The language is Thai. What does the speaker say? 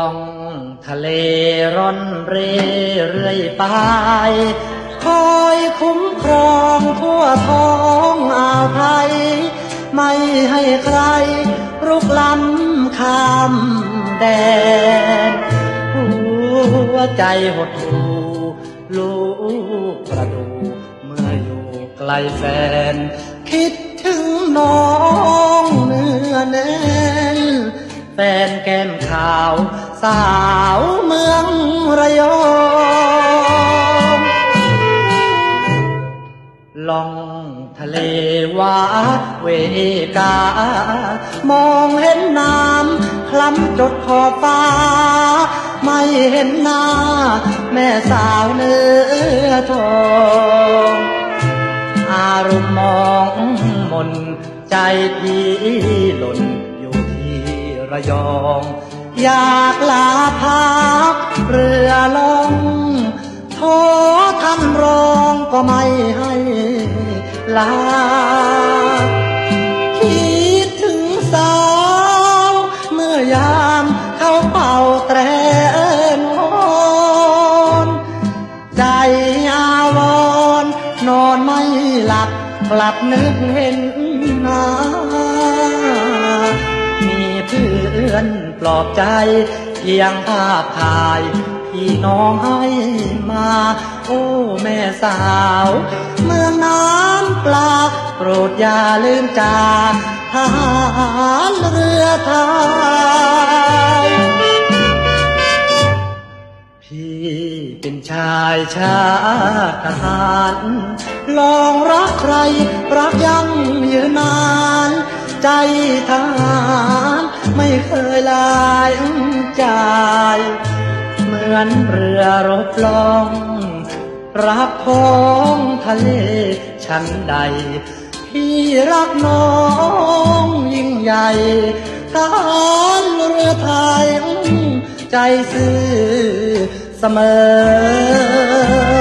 ล่องทะเลร่อนเร่เรื่อยไป คอยคุ้มครองทั่วท้องอ่าวไทย ไม่ให้ใครรุกล้ำข้ามแดน หัวใจหดหู่ลูกประดูเมื่ออยู่ไกลแฟน คิดถึงน้องเนื้อแน่นแฟนแก้มขาว สาวเมืองระยองลองทะเลวาเวกา มองเห็นน้ำคล้ำจดขอบฟ้า ไม่เห็นหน้า แม่สาวเนื้อทองอารมณ์มองมนใจพี่หล่นอยู่ที่ระยอง อยากลาพักเรือลงโทท่านรองก็ไม่ให้ลา คิดถึงสาว เมื่อยามเขาเป่าแตรนวอนใจอาวรณ์นอนไม่หลับกลับนึกเห็นหน้า ปลอบใจ เพียงภาพถ่ายพี่น้องให้มา โอ้แม่สาว เมืองน้ำปลา โปรดอย่าลืมจาทหารเรือไทยพี่เป็นชายชาติทหาร ลองรักใคร รักยังยืนนาน ใจทหาร ไม่เคยลายใจเหมือนเรือรบล่อง รักท้องทะเลชั้นใด พี่รักน้องยิ่งใหญ่ทหารเรือไทยใจซื่อเสมอ